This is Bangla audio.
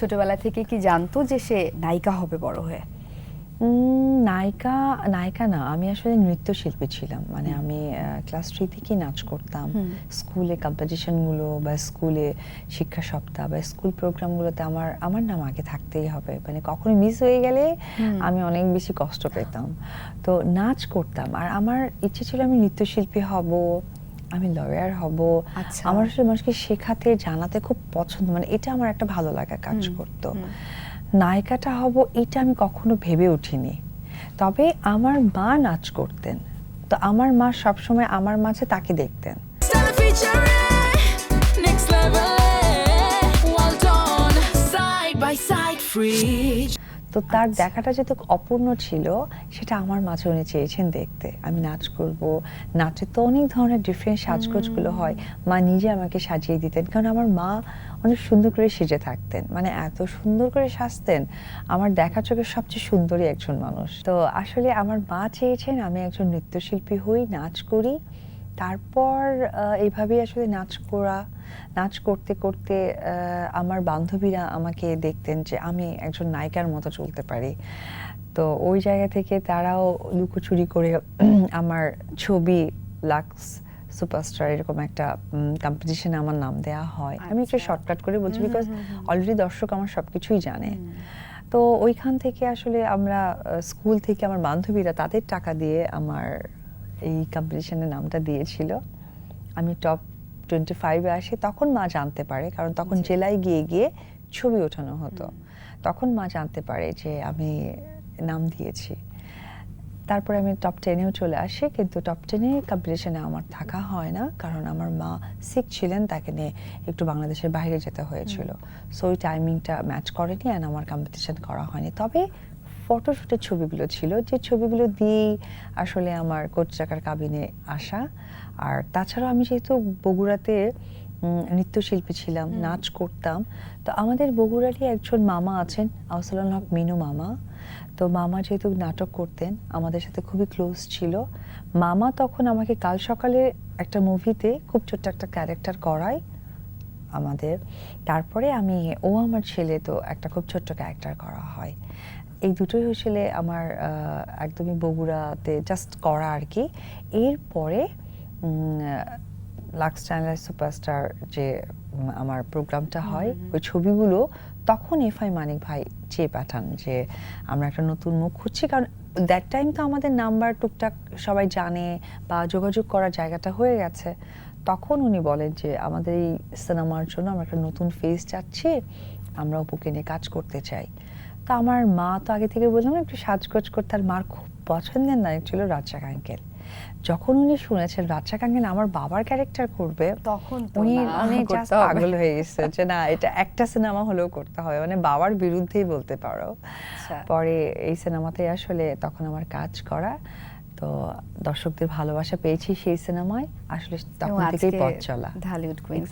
ছোটবেলা থেকে কি জানতো যে সে নায়িকা হবে বড় হয়ে? নায়িকা নায়িকা না আমি আসলে নৃত্যশিল্পী ছিলাম। মানে আমি ক্লাস থ্রি থেকেই নাচ করতাম। স্কুলে কম্পিটিশনগুলো বা স্কুলে শিক্ষা সপ্তাহ বা স্কুল প্রোগ্রামগুলোতে আমার আমার নাম আগে থাকতেই হবে। মানে কখনো মিস হয়ে গেলে আমি অনেক বেশি কষ্ট পেতাম। তো নাচ করতাম। আর আমার ইচ্ছে ছিল আমি নৃত্যশিল্পী হব। আমি লয়ার হব। আচ্ছা। আমার আসলে মানুষকে শেখাতে জানাতে খুব পছন্দ। মানে এটা আমার একটা ভালো লাগা কাজ করতো। নায়িকাটা হব এটা আমি কখনো ভেবে উঠিনি। তবে আমার মা নাচ করতেন। তো আমার মা সবসময় আমার মাঝে তাকে দেখতেন। Next level. Well done, side by side, free. তো তার দেখাটা যেহেতু অপূর্ণ ছিল সেটা আমার মাঝে উনি চেয়েছেন দেখতে। আমি নাচ করব। নাচে তো অনেক ধরনের ডিফারেন্ট সাজগোজগুলো হয়। মা নিজে আমাকে সাজিয়ে দিতেন। কারণ আমার মা অনেক সুন্দর করে সেজে থাকতেন। মানে এত সুন্দর করে সাজতেন আমার দেখা চোখের সবচেয়ে সুন্দরী একজন মানুষ। তো আসলে আমার মা চেয়েছেন আমি একজন নৃত্যশিল্পী হই নাচ করি। তারপর এইভাবেই আসলে নাচ করা নাচ করতে করতে আমার বান্ধবীরা আমাকে দেখতেন যে আমি একজন নায়িকার মতো চলতে পারি তো ওই জায়গা থেকে তারাও লুকোচুরি করে আমার ছবি লাক্স সুপারস্টার এরকম একটা কম্পিটিশনে আমার নাম দেওয়া হয় আমি একটু আচ্ছা। শর্টকাট করে বলছি বিকজ। অলরেডি দর্শক আমার সব কিছুই জানে তো ওইখান থেকে আসলে আমরা স্কুল থেকে আমার বান্ধবীরা তাদের টাকা দিয়ে আমার এই কম্পিটিশনের নামটা দিয়েছিল। আমি টপ টোয়েন্টি ফাইভে আসি তখন মা জানতে পারে কারণ তখন জেলায় গিয়ে গিয়ে ছবি ওঠানো হতো। তখন মা জানতে পারে যে আমি নাম দিয়েছি। তারপরে আমি টপ টেনেও চলে আসি কিন্তু টপ টেনে কম্পিটিশনে আমার থাকা হয় না কারণ আমার মা সিক ছিলেন তাকে নিয়ে একটু বাংলাদেশের বাইরে যেতে হয়েছিল। সো ওই টাইমিংটা ম্যাচ করেনি অ্যান্ড আমার কম্পিটিশন করা হয়নি। তবে ফটোশ্যুটের ছবিগুলো ছিল যে ছবিগুলো দিয়েই আসলে আমার কোচ চাকার কাবিনে আসা। আর তাছাড়াও আমি যেহেতু বগুড়াতে নৃত্যশিল্পী ছিলাম নাচ করতাম তো আমাদের বগুড়ারই একজন মামা আছেন আউসালাল হক মিনু মামা। তো মামা যেহেতু নাটক করতেন আমাদের সাথে খুবই ক্লোজ ছিল। মামা তখন আমাকে কাল সকালে একটা মুভিতে খুব ছোট্ট একটা ক্যারেক্টার করায়। আমাদের। তারপরে আমি ও আমার ছেলে তো একটা খুব ছোট্ট ক্যারেক্টার করা হয়। এই দুটোই হয়েছিলে আমার একদমই বগুড়াতে জাস্ট করা আর কি। এরপরে লাক্স চ্যানেল সুপারস্টার যে আমার প্রোগ্রামটা হয় ওই ছবিগুলো তখন এফআই মানিক ভাই চেয়ে পাঠান যে আমরা একটা নতুন মুখ খুঁজছি। কারণ দ্যাট টাইম তো আমাদের নাম্বার টুকটাক সবাই জানে বা যোগাযোগ করার জায়গাটা হয়ে গেছে। তখন উনি বলেন যে আমাদের এই সিনেমার জন্য আমরা একটা নতুন ফেস চাচ্ছি আমরা অপুকে নিয়ে কাজ করতে চাই। তো আমার মা তো আগে থেকে বললাম একটু সাজগোজ করতে। আর মার খুব পছন্দের নায়ক ছিল রাজ্জাক আঙ্কেল। যখন উনি শুনেছেন রাজ্জাক আঙ্কেল আমার বাবার ক্যারেক্টার করবে তখন উনি না, অনেক করতে জাস্ট পাগল হয়ে গেছে যে না এটা একটা সিনেমা হলেও করতে হবে। মানে বাবার বিরুদ্ধেই বলতে পারো। আচ্ছা। পরে এই সিনেমাতে আসলে তখন আমার কাজ করা। তো দর্শকদের ভালোবাসা পেয়েছি সেই সিনেমায়। আসলে তখন থেকেই পথ চলা। ঢালিউড কুইন.